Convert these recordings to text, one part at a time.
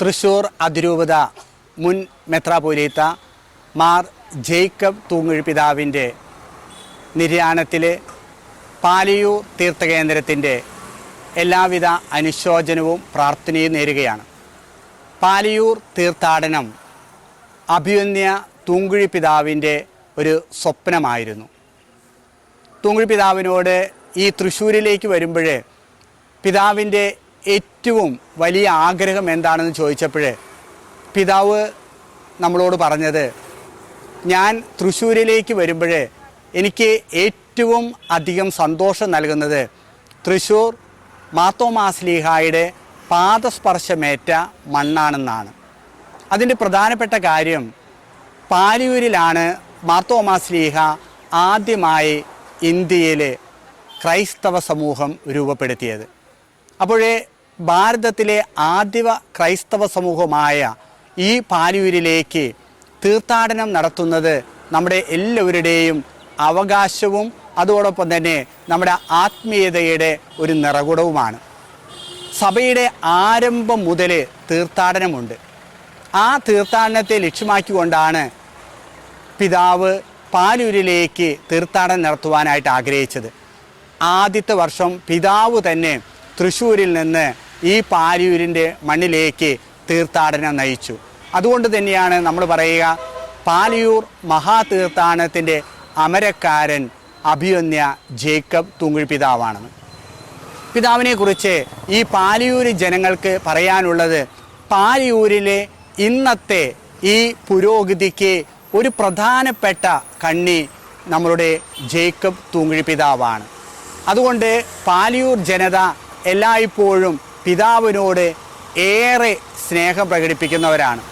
തൃശൂർ അതിരൂപത മുൻ മെത്രാപൊലീത്ത മാർ ജേക്കബ് തൂങ്ങുഴി പിതാവിന്റെ നിര്യാണത്തിൽ പാലിയൂർ തീർത്ഥകേന്ദ്രത്തിന്റെ എല്ലാവിധ അനുശോചനവും പ്രാർത്ഥനയും നേരുകയാണ്. പാലിയൂർ തീർത്ഥാടനം അഭിമന്യ തൂങ്കുഴി പിതാവിന്റെ ഒരു സ്വപ്നമായിരുന്നു. തൂങ്കുഴി പിതാവിനോട് ഈ തൃശ്ശൂരിലേക്ക് വരുമ്പോൾ പിതാവിന്റെ ഏറ്റവും വലിയ ആഗ്രഹം എന്താണെന്ന് ചോദിച്ചപ്പോൾ പിതാവ് നമ്മളോട് പറഞ്ഞത് ഞാൻ തൃശ്ശൂരിലേക്ക് വരുമ്പോൾ എനിക്ക് ഏറ്റവും അധികം സന്തോഷം നൽകുന്നത് തൃശ്ശൂർ മാത്തോമാസ്ലീഹായുടെ പാദസ്പർശമേറ്റ മണ്ണാണെന്നാണ്. അതിന്റെ പ്രധാനപ്പെട്ട കാര്യം പാലിയൂരിലാണ് മാർത്തോമാസ്ലീഹ ആദ്യമായി ഇന്ത്യയിൽ ക്രൈസ്തവ സമൂഹം രൂപപ്പെടുത്തിയത്. അപ്പോഴേ ഭാരതത്തിലെ ആദ്യ ക്രൈസ്തവ സമൂഹമായ ഈ പാലൂരിലേക്ക് തീർത്ഥാടനം നടത്തുന്നത് നമ്മുടെ എല്ലാവരുടെയും അവകാശവും അതോടൊപ്പം തന്നെ നമ്മുടെ ആത്മീയതയുടെ ഒരു നിറകുടവുമാണ്. സഭയുടെ ആരംഭം മുതൽ തീർത്ഥാടനമുണ്ട്. ആ തീർത്ഥാടനത്തെ ലക്ഷ്യമാക്കിക്കൊണ്ടാണ് പിതാവ് പാലൂരിലേക്ക് തീർത്ഥാടനം നടത്തുവാനായിട്ട് ആഗ്രഹിച്ചത്. ആദ്യത്തെ വർഷം പിതാവ് തന്നെ തൃശ്ശൂരിൽ നിന്ന് ഈ പാരിയൂരിന്റെ മണ്ണിലേക്ക് തീർത്ഥാടനം നയിച്ചു. അതുകൊണ്ട് തന്നെയാണ് നമ്മൾ പറയുക പാലിയൂർ മഹാതീർത്ഥാടനത്തിന്റെ അമരക്കാരൻ അഭിയന്യ ജേക്കബ് തൂങ്ങുഴി പിതാവാണെന്ന് പിതാവിനെ കുറിച്ച് ഈ പാലിയൂര് ജനങ്ങൾക്ക് പറയാനുള്ളത് പാലിയൂരിലെ ഇന്നത്തെ ഈ പുരോഗതിക്ക് ഒരു പ്രധാനപ്പെട്ട കണ്ണി നമ്മളുടെ ജേക്കബ് തൂങ്ങുഴി പിതാവാണ് അതുകൊണ്ട് പാലിയൂർ ജനത എല്ലായ്പ്പോഴും പിതാവിനോട് ഏറെ സ്നേഹം പ്രകടിപ്പിക്കുന്നവരാണ്.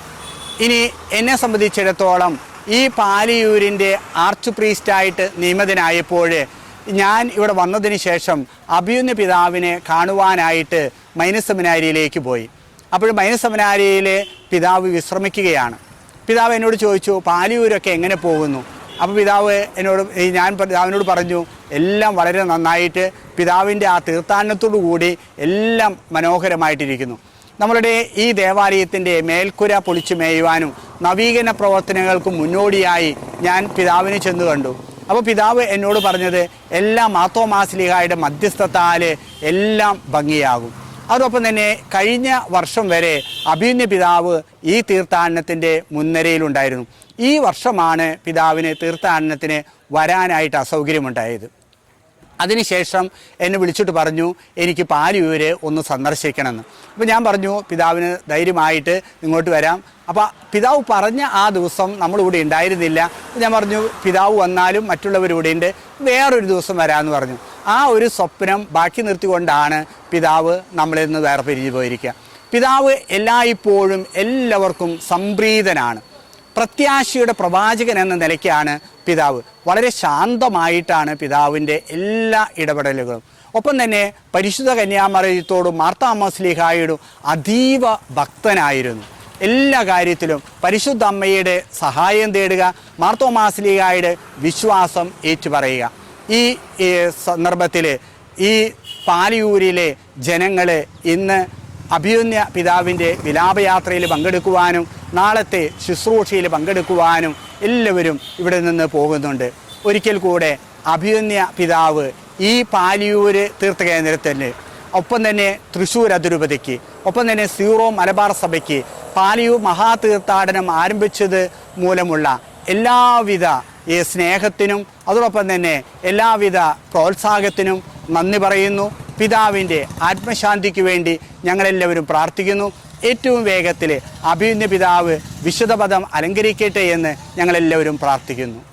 ഇനി എന്നെ സംബന്ധിച്ചിടത്തോളം ഈ പാലിയൂരിന്റെ ആർച്ച് പ്രീസ്റ്റായിട്ട് നിയമിതനായപ്പോൾ ഞാൻ ഇവിടെ വന്നതിന് ശേഷം അഭിയുന്ന പിതാവിനെ കാണുവാനായിട്ട് മൈനസ് സെമിനാരിയിലേക്ക് പോയി. അപ്പോൾ മൈനസ് പിതാവ് വിശ്രമിക്കുകയാണ്. പിതാവ് എന്നോട് ചോദിച്ചു പാലിയൂരൊക്കെ എങ്ങനെ പോകുന്നു? അപ്പോൾ പിതാവ് എന്നോട് ഞാൻ പിതാവിനോട് പറഞ്ഞു എല്ലാം വളരെ നന്നായിട്ട് പിതാവിന്റെ ആ തീർത്ഥാടനത്തോടു കൂടി എല്ലാം മനോഹരമായിട്ടിരിക്കുന്നു. നമ്മളുടെ ഈ ദേവാലയത്തിന്റെ മേൽക്കുര പൊളിച്ചു മേയുവാനും നവീകരണ പ്രവർത്തനങ്ങൾക്ക് മുന്നോടിയായി ഞാൻ പിതാവിനെ ചെന്ന് കണ്ടു. അപ്പോൾ പിതാവ് എന്നോട് പറഞ്ഞത് എല്ലാം മാത്തോമാസ്ലിഹായുടെ മധ്യസ്ഥത്താൽ എല്ലാം ഭംഗിയാകും. അതോടൊപ്പം തന്നെ കഴിഞ്ഞ വർഷം വരെ അഭിന്യ പിതാവ് ഈ തീർത്ഥാടനത്തിന്റെ മുൻനിരയിലുണ്ടായിരുന്നു. ഈ വർഷമാണ് പിതാവിന് തീർത്ഥാടനത്തിന് വരാനായിട്ട് അസൗകര്യമുണ്ടായത്. അതിനുശേഷം എന്നെ വിളിച്ചിട്ട് പറഞ്ഞു എനിക്ക് പാലിയൂര് ഒന്ന് സന്ദർശിക്കണമെന്ന്. അപ്പോൾ ഞാൻ പറഞ്ഞു പിതാവിന് ധൈര്യമായിട്ട് ഇങ്ങോട്ട് വരാം. അപ്പോൾ പിതാവ് പറഞ്ഞ ആ ദിവസം നമ്മളിവിടെ ഉണ്ടായിരുന്നില്ല. ഞാൻ പറഞ്ഞു പിതാവ് വന്നാലും മറ്റുള്ളവരിവിടെ ഉണ്ട്. വേറൊരു ദിവസം വരാമെന്ന് പറഞ്ഞു. ആ ഒരു സ്വപ്നം ബാക്കി നിർത്തിക്കൊണ്ടാണ് പിതാവ് നമ്മളിൽ നിന്ന് വേർപിരിഞ്ഞു പോയിരിക്കുക. പിതാവ് എല്ലായ്പ്പോഴും എല്ലാവർക്കും സംപ്രീതനാണ്. പ്രത്യാശയുടെ പ്രവാചകൻ എന്ന നിലയ്ക്കാണ് പിതാവ്. വളരെ ശാന്തമായിട്ടാണ് പിതാവിന്റെ എല്ലാ ഇടപെടലുകളും. ഒപ്പം തന്നെ പരിശുദ്ധ കന്യാമറയത്തോടും മാർത്താമസ്ലിഹായോടും അതീവ ഭക്തനായിരുന്നു. എല്ലാ കാര്യത്തിലും പരിശുദ്ധ അമ്മയുടെ സഹായം തേടുക മാർത്തോമാസ്ലിഹായുടെ വിശ്വാസം ഏറ്റുപറയുക. ഈ സന്ദർഭത്തിൽ ഈ പാലിയൂരിലെ ജനങ്ങൾ ഇന്ന് അഭിയുന്യ പിതാവിന്റെ വിലാപയാത്രയിൽ പങ്കെടുക്കുവാനും നാളത്തെ ശുശ്രൂഷയിൽ പങ്കെടുക്കുവാനും എല്ലാവരും ഇവിടെ നിന്ന് പോകുന്നുണ്ട്. ഒരിക്കൽ കൂടെ അഭിയുന്യ പിതാവ് ഈ പാലിയൂര് തീർത്ഥകേന്ദ്രത്തിന് ഒപ്പം തന്നെ തൃശ്ശൂർ അതിരൂപതയ്ക്ക് ഒപ്പം തന്നെ സീറോ മലബാർ സഭയ്ക്ക് പാലിയൂർ മഹാതീർത്ഥാടനം ആരംഭിച്ചത് മൂലമുള്ള എല്ലാവിധ ഈ സ്നേഹത്തിനും അതോടൊപ്പം തന്നെ എല്ലാവിധ പ്രോത്സാഹത്തിനും നന്ദി പറയുന്നു. പിതാവിന്റെ ആത്മശാന്തിക്ക് വേണ്ടി ഞങ്ങളെല്ലാവരും പ്രാർത്ഥിക്കുന്നു. ഏറ്റവും വേഗത്തിൽ അഭിനന്യ പിതാവ് വിശുദ്ധപദം അലങ്കരിക്കട്ടെ എന്ന് ഞങ്ങളെല്ലാവരും പ്രാർത്ഥിക്കുന്നു.